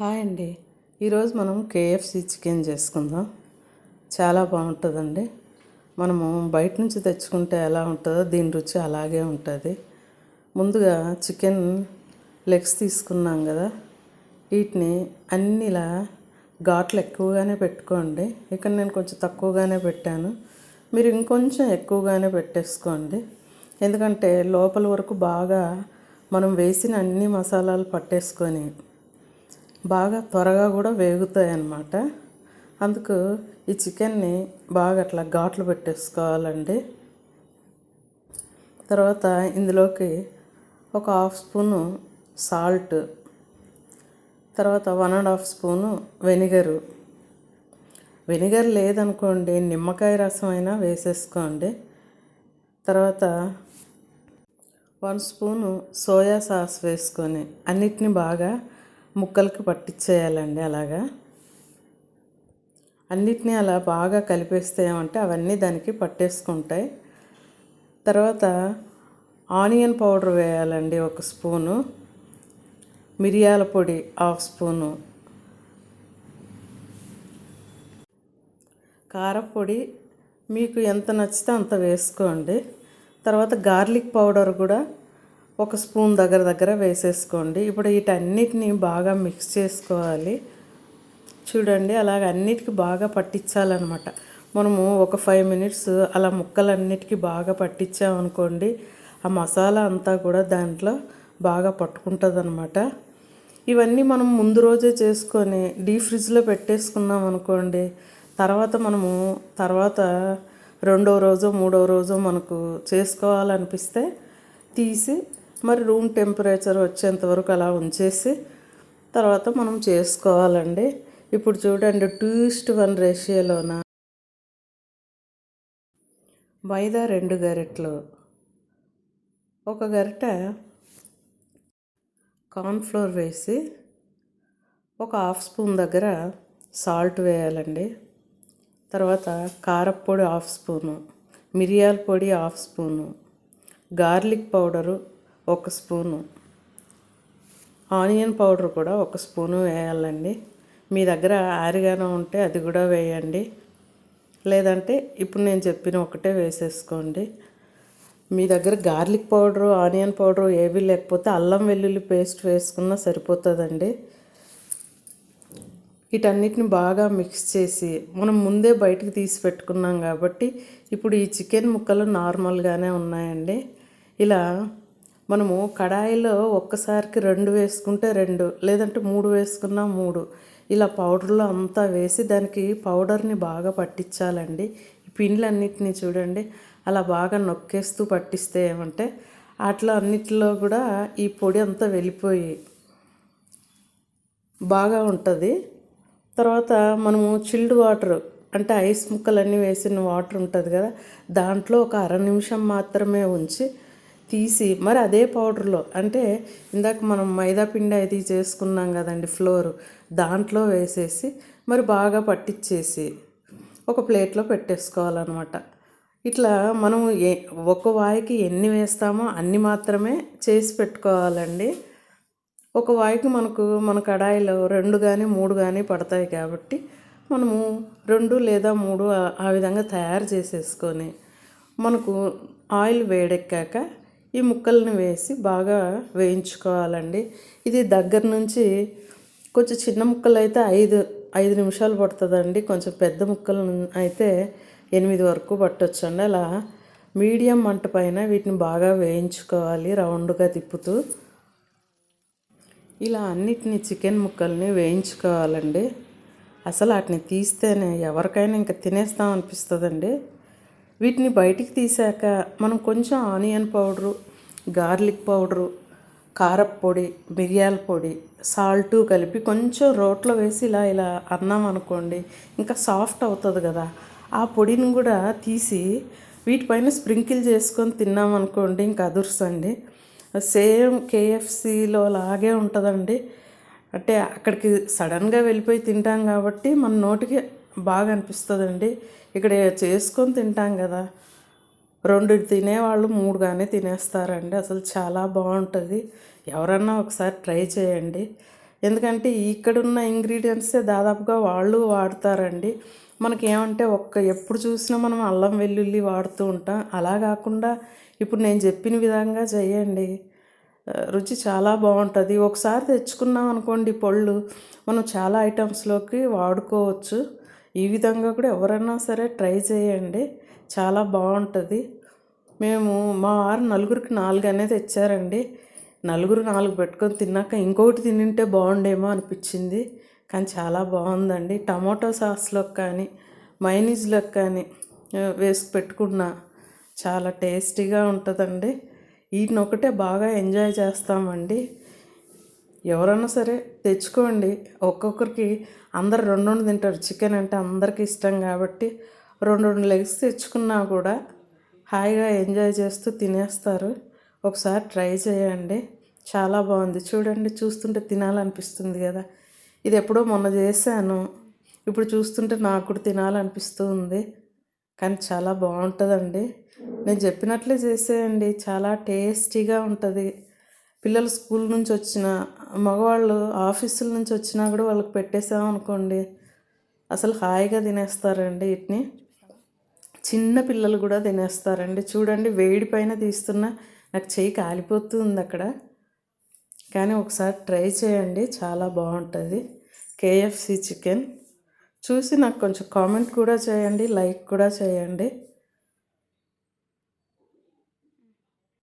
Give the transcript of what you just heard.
Hi అండి. ఈరోజు మనం కేఎఫ్సి చికెన్ చేసుకుందాం. చాలా బాగుంటుందండి. మనము బయట నుంచి తెచ్చుకుంటే ఎలా ఉంటుందో దీని రుచి అలాగే ఉంటుంది. ముందుగా చికెన్ లెగ్స్ తీసుకున్నాం కదా. వీటిని అన్నిలా ఘాట్లు ఎక్కువగానే పెట్టుకోండి. ఇక్కడ నేను కొంచెం తక్కువగానే పెట్టాను. మీరు ఇంకొంచెం ఎక్కువగానే పెట్టేసుకోండి. ఎందుకంటే లోపల వరకు బాగా మనం వేసిన అన్ని మసాలాలు పట్టేసుకొని బాగా త్వరగా కూడా వేగుతాయి అన్నమాట అందుకు ఈ చికెన్ని బాగా అట్లా ఘాట్లు పెట్టేసుకోవాలండి. తర్వాత ఇందులోకి ఒక హాఫ్ స్పూను సాల్ట్ తర్వాత one and half spoon vinegar. Vinegar లేదనుకోండి నిమ్మకాయ రసం అయినా వేసేసుకోండి. తర్వాత వన్ స్పూను సోయా సాస్ వేసుకొని అన్నిటిని బాగా ముక్కలకి పట్టించేయాలండి అలాగా. అన్నిటినీ అలా బాగా కలిపేస్తే ఏమంటే అవన్నీ దానికి పట్టేసుకుంటాయి. తర్వాత ఆనియన్ పౌడర్ వేయాలండి ఒక స్పూను. మిరియాల పొడి హాఫ్ స్పూను. కారపొడి మీకు ఎంత నచ్చితే అంత వేసుకోండి. తర్వాత గార్లిక్ పౌడర్ కూడా ఒక స్పూన్ దగ్గర దగ్గర వేసేసుకోండి. ఇప్పుడు వీటన్నిటిని బాగా మిక్స్ చేసుకోవాలి. చూడండి అలాగ అన్నిటికి బాగా పట్టించాలన్నమాట. మనము ఒక ఫైవ్ మినిట్స్ అలా ముక్కలన్నిటికీ బాగా పట్టించామనుకోండి ఆ మసాలా అంతా కూడా దాంట్లో బాగా పట్టుకుంటుంది అనమాట ఇవన్నీ మనం ముందు రోజే చేసుకొని డీ ఫ్రిడ్జ్లో పెట్టేసుకున్నాం అనుకోండి తర్వాత మనము తర్వాత రెండో రోజు మూడో రోజు మనకు చేసుకోవాలనిపిస్తే తీసి మరి రూమ్ టెంపరేచర్ వచ్చేంత వరకు అలా ఉంచేసి తర్వాత మనం చేసుకోవాలండి. ఇప్పుడు చూడండి టూ ఇస్ట్ వన్ రేషియోలోన మైదా రెండు గరిటెలు. ఒక గరిట కార్న్ఫ్లోర్ వేసి ఒక హాఫ్ స్పూన్ దగ్గర సాల్ట్ వేయాలండి. తర్వాత కారప్పొడి హాఫ్ స్పూను మిరియాల పొడి హాఫ్ స్పూను గార్లిక్ పౌడరు ఒక స్పూను. ఆనియన్ పౌడర్ కూడా ఒక స్పూను వేయాలండి. మీ దగ్గర ఆరిగానో ఉంటే అది కూడా వేయండి. లేదంటే ఇప్పుడు నేను చెప్పిన ఒకటే వేసేసుకోండి. మీ దగ్గర గార్లిక్ పౌడరు ఆనియన్ పౌడరు ఏవి లేకపోతే అల్లం వెల్లుల్లి పేస్ట్ వేసుకున్నా సరిపోతుందండి. వీటన్నిటిని బాగా మిక్స్ చేసి మనం ముందే బయటకు తీసి పెట్టుకున్నాం కాబట్టి ఇప్పుడు ఈ చికెన్ ముక్కలు నార్మల్గానే ఉన్నాయండి. ఇలా మనము కడాయిలో ఒక్కసారికి రెండు వేసుకుంటే రెండు లేదంటే మూడు వేసుకున్నా మూడు. ఇలా పౌడర్లో అంతా వేసి దానికి పౌడర్ని బాగా పట్టించాలండి. ఈ పిండ్లన్నిటినీ చూడండి అలా బాగా నొక్కేస్తూ పట్టిస్తే ఏమంటే అట్లా అన్నిటిలో కూడా ఈ పొడి అంతా వెళ్ళిపోయి బాగా ఉంటుంది. తర్వాత మనము చిల్డ్ వాటర్ అంటే ఐస్ ముక్కలన్నీ వేసిన వాటర్ ఉంటుంది కదా దాంట్లో ఒక అర నిమిషం మాత్రమే ఉంచి తీసి మరి అదే పౌడర్లో అంటే ఇందాక మనం మైదా పిండి అది చేసుకున్నాం కదండి ఫ్లోర్ దాంట్లో వేసేసి మరి బాగా పట్టించేసి ఒక ప్లేట్లో పెట్టేసుకోవాలన్నమాట. ఇట్లా మనం ఏ ఒక వాయికి ఎన్ని వేస్తామో అన్ని మాత్రమే చేసి పెట్టుకోవాలండి. ఒక వాయికి మనకు మన కడాయిలో రెండు కానీ మూడు కానీ పడతాయి కాబట్టి మనము రెండు లేదా మూడు ఆ విధంగా తయారు చేసేసుకొని మనకు ఆయిల్ వేడెక్కాక ఈ ముక్కల్ని వేసి బాగా వేయించుకోవాలండి. ఇది దగ్గర నుంచి కొంచెం చిన్న ముక్కలు అయితే ఐదు ఐదు నిమిషాలు పడుతుందండి. కొంచెం పెద్ద ముక్కలు అయితే ఎనిమిది వరకు పట్టొచ్చండి. అలా మీడియం మంట పైన వీటిని బాగా వేయించుకోవాలి రౌండ్గా తిప్పుతూ. ఇలా అన్నిటిని చికెన్ ముక్కల్ని వేయించుకోవాలండి. అసలు వాటిని తీస్తేనే ఎవరికైనా ఇంకా తినేస్తాం అనిపిస్తుందండి. వీటిని బయటికి తీసాక మనం కొంచెం ఆనియన్ పౌడరు గార్లిక్ పౌడరు కారప్పొడి మిరియాల పొడి సాల్టు కలిపి కొంచెం రోట్లో వేసి ఇలా ఇలా అన్నాం అనుకోండి ఇంకా సాఫ్ట్ అవుతుంది కదా. ఆ పొడిని కూడా తీసి వీటిపైన స్ప్రింకిల్ చేసుకొని తిన్నాం అనుకోండి ఇంకా అదుర్సండి. సేమ్ కేఎఫ్సిలో లాగే ఉంటుందండి. అంటే అక్కడికి సడన్గా వెళ్ళిపోయి తింటాం కాబట్టి మన నోటికి బాగా అనిపిస్తుందండి. ఇక్కడ చేసుకొని తింటాం కదా. రెండు తినేవాళ్ళు మూడు కానీ తినేస్తారండి. అసలు చాలా బాగుంటుంది. ఎవరన్నా ఒకసారి ట్రై చేయండి. ఎందుకంటే ఇక్కడున్న ఇంగ్రీడియంట్సే దాదాపుగా వాళ్ళు వాడతారండి. మనకి ఏమంటే ఒక్క ఎప్పుడు చూసినా మనం అల్లం వెల్లుల్లి వాడుతూ ఉంటాం. అలా కాకుండా ఇప్పుడు నేను చెప్పిన విధంగా చేయండి. రుచి చాలా బాగుంటుంది. ఒకసారి తెచ్చుకున్నాం అనుకోండి పళ్ళు మనం చాలా ఐటమ్స్లోకి వాడుకోవచ్చు. ఈ విధంగా కూడా ఎవరైనా సరే ట్రై చేయండి. చాలా బాగుంటుంది. మేము మా వారు నలుగురికి నాలుగు అనేది తెచ్చారండి. నలుగురు నాలుగు పెట్టుకొని తిన్నాక ఇంకొకటి తినింటే బాగుండేమో అనిపించింది. కానీ చాలా బాగుందండి. టమాటో సాస్లోకి కానీ మైనీజ్లోకి కానీ వేసి పెట్టుకున్నా చాలా టేస్టీగా ఉంటుందండి. వీటిని ఒకటే బాగా ఎంజాయ్ చేస్తామండి. ఎవరన్నా సరే తెచ్చుకోండి. ఒక్కొక్కరికి అందరు రెండు రెండు తింటారు. చికెన్ అంటే అందరికి ఇష్టం కాబట్టి రెండు రెండు లెగ్స్ తెచ్చుకున్నా కూడా హాయిగా ఎంజాయ్ చేస్తూ తినేస్తారు. ఒకసారి ట్రై చేయండి. చాలా బాగుంది. చూడండి చూస్తుంటే తినాలనిపిస్తుంది కదా. ఇది ఎప్పుడో మొన్న చేశాను. ఇప్పుడు చూస్తుంటే నాకు కూడా తినాలనిపిస్తూ ఉంది. కానీ చాలా బాగుంటుందండి. నేను చెప్పినట్లే చేసేయండి. చాలా టేస్టీగా ఉంటుంది. పిల్లలు స్కూల్ నుంచి వచ్చిన మగవాళ్ళు ఆఫీసుల నుంచి వచ్చినా కూడా వాళ్ళకి పెట్టేసామనుకోండి అసలు హాయిగా తినేస్తారండి వీటిని. చిన్న పిల్లలు కూడా తినేస్తారండి. చూడండి వేడి పైన తీస్తున్నా నాకు చెయ్యి కాలిపోతుంది అక్కడ. కానీ ఒకసారి ట్రై చేయండి చాలా బాగుంటుంది. KFC chicken. చూసి నాకు కొంచెం కామెంట్ కూడా చేయండి లైక్ కూడా చేయండి.